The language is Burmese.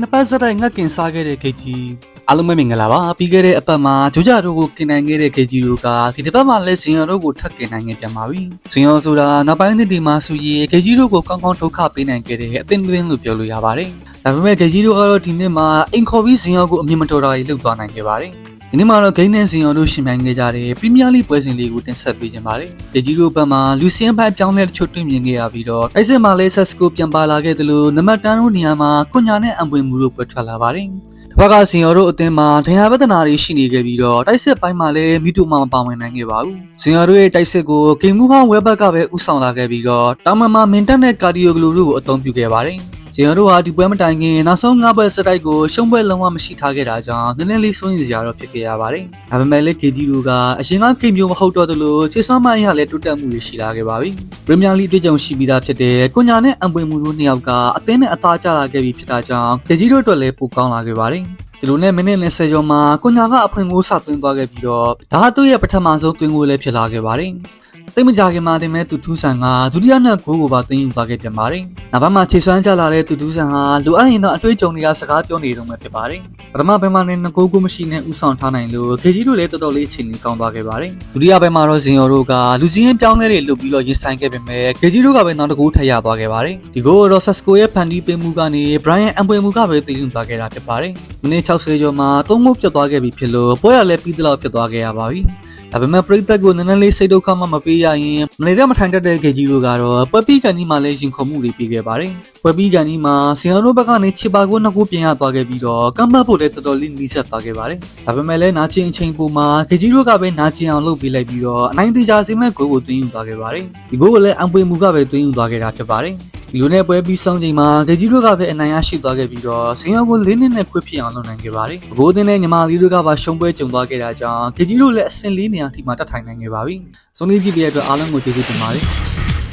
နှစ်ပတ်စက်တိုင်းငတ်ကင်စားခဲ့တဲ့ခေကြီးအားလုံးပဲမင်္ဂလာပါပြီးခဲ့တဲ့အပတ်မှာဂျိုဂျာတို့ကိုကင်နိုင်ခဲ့တဲ့ခေကြီးတို့ကဒီတစ်ပတ်မှာလည်းဇင်ရောတို့ကိုထပ်ကင်နိုင်ခဲ့ပြန်ပါပြီဇင်ရောဆိုတာနောက်ပိုင်းနှစ်ဒီမှာဆိုရင်ခေကြီးတို့ကိုကောင်းကောင်းဒုက္ခပေးနိုင်ခဲ့တဲ့အသင်းသင်းလို့ပြောလို့ရပါတယ်ဒါပေမဲ့ခေကြီးတို့ကတော့ဒီနှစ်မှာအိမ်ခေါ်ပြီးဇင်ရောကိုအမြင်မတော်တာကြီးလုပ်သွားနိုင်ခဲ့ပါတယ် ဒီနေ့မှာတော့ဂိမ်းနဲ့စင်ရော်တို့ရှင်ပြိုင်ခဲ့ကြတဲ့ပရီးမီးယားလိပွဲစဉ်လေးကိုတင်ဆက်ပေးခြင်းပါတယ်။ကြကြီးတို့ဘက်မှာလူစင်ဖိုင်ပြောင်းလဲတချို့တွေ့မြင်ခဲ့ရပြီးတော့အဲ့စင်မှာလဲဆက်စကိုပြန်ပါလာခဲ့သလိုနံပါတ်တန်းတို့နေရာမှာကွန်ညာနဲ့အံပွင့်မှုတို့ပွဲထွက်လာပါတယ်။တစ်ဖက်ကစင်ရော်တို့အသင်းမှာဒဏ်ရာပဒနာတွေရှိနေခဲ့ပြီးတော့တိုက်စစ်ပိုင်းမှာလည်းမိတူမှမပါဝင်နိုင်ခဲ့ပါဘူး။စင်ရော်တို့ရဲ့တိုက်စစ်ကိုဂိမ်းမူဟောင်းဝက်ဘက်ကပဲဥဆောင်လာခဲ့ပြီးတော့တာမန်မှာမင်တက်နဲ့ကာဒီယိုဂလိုတို့ကိုအသုံးပြုခဲ့ပါတယ်။ ဂျင်တို့ဟာဒီပွဲမတိုင်ခင်နောက်ဆုံး၅ပွဲစတိုက်ကိုရှုံးပွဲလုံးဝမရှိထားခဲ့တာကြောင့်နည်းနည်းလေးစိုးရင်စရာတော့ဖြစ်ခဲ့ရပါတယ်။ဒါပေမဲ့လည်း KG တို့ကအရင်ကကိမျိုးမဟုတ်တော့သလိုခြေစွမ်းမအရလည်းတိုးတက်မှုတွေရှိလာခဲ့ပါပြီ။ပရီးမီးယားလိပြည်ကြုံရှိပြီးသားဖြစ်တဲ့ကွန်ညာနဲ့အံပွင့်မှုတို့နှစ်ယောက်ကအသင်းနဲ့အသားကျလာခဲ့ပြီးဖြစ်တာကြောင့် KG တို့အတွက်လည်းပိုကောင်းလာခဲ့ပါတယ်။ဒီလိုနဲ့မိနစ်20ကျော်မှာကွန်ညာကအဖွင့်ကိုစသွင်းသွားခဲ့ပြီးတော့ဒါဟာသူ့ရဲ့ပထမဆုံးသွင်းကိုလည်းဖြစ်လာခဲ့ပါတယ်။ တိတ်မကြခင်မှာတင်မဲ့သူထူးဆန်ကဒုတိယမြောက်ဂိုးကိုပါသွင်းယူသွားခဲ့ပြန်ပါတယ်။နောက်ပိုင်းမှာခြေစွမ်းကျလာတဲ့သူထူးဆန်ဟာလိုအပ်ရင်တော့အတွေ့အကြုံတွေကစကားပြောနေတော့မှဖြစ်ပါတယ်။ပထမဘက်မှာနဲ့ငကိုးကိုမရှိနဲ့ဥဆောင်ထားနိုင်လို့ခေကြီးတို့လည်းတော်တော်လေးအချိန်ကြီးကောင်းသွားခဲ့ပါတယ်။ဒုတိယဘက်မှာတော့ဇင်ယော်တို့ကလူကြီးရင်ပြောင်းလဲတွေလုပ်ပြီးတော့ရင်ဆိုင်ခဲ့ပေမဲ့ခေကြီးတို့ကပဲနောက်တစ်ကူထပ်ရသွားခဲ့ပါတယ်။ဒီကိုတော့ဆက်စကိုရဲ့ဖန်တီးပေးမှုကနေ Brian အံပွေမှုကပဲတည်ယူသွားခဲ့တာဖြစ်ပါတယ်။မိနစ်60ကျော်မှာသုံးမှုပြတ်သွားခဲ့ပြီဖြစ်လို့ပွဲရလည်းပြီးသလောက်ဖြစ်သွားခဲ့ရပါပြီ။ ဒါပေမဲ့ပရိသတ်ကိုနည်းနည်းလေးစိတ်ဒုက္ခမှမပေးရရင်မနေတော့မထိုင်တတ်တဲ့ကေကြီးတို့ကတော့ပွဲပီကန်ဒီမှာလည်းရင်ခုန်မှုတွေပြီးခဲ့ပါတယ်။ပွဲပီကန်ဒီမှာဆီယန်တို့ဘက်ကနေချစ်ပါကိုနှစ်ခုပြင်ရသွားခဲ့ပြီးတော့ကမ်ဘတ်ဖို့လည်းတော်တော်လေးနီးစပ်သွားခဲ့ပါတယ်။ဒါပေမဲ့လည်းနာကျင်အချိန်ပုံမှာကေကြီးတို့ကပဲနာကျင်အောင်လုပ်ပေးလိုက်ပြီးတော့အနိုင်သေးချာစီမဲ့ဂိုးကိုသွင်းယူသွားခဲ့ပါတယ်။ဒီဂိုးကိုလည်းအံပွေမှုကပဲသွင်းယူသွားခဲ့တာဖြစ်ပါတယ်။ ဒီလိုနဲ့ပွဲပြီးဆုံးချိန်မှာဂကြီးတို့ကပဲအနိုင်ရရှိသွားခဲ့ပြီးတော့ဇင်ယောကို၄နှစ်နဲ့ခွင့်ဖြစ်အောင်လုပ်နိုင်ခဲ့ပါတယ်။ဘိုးတင်နဲ့ညီမလေးတို့ကပါရှုံးပွဲကြုံသွားခဲ့တာကြောင့်ဂကြီးတို့လည်းအဆင့်၄နေရာထိမှတက်ထိုင်နိုင်ခဲ့ပါပြီ။ဆုံးလေးကြီးလေးအတွက်အားလုံးကိုကျေးဇူးတင်ပါတယ်။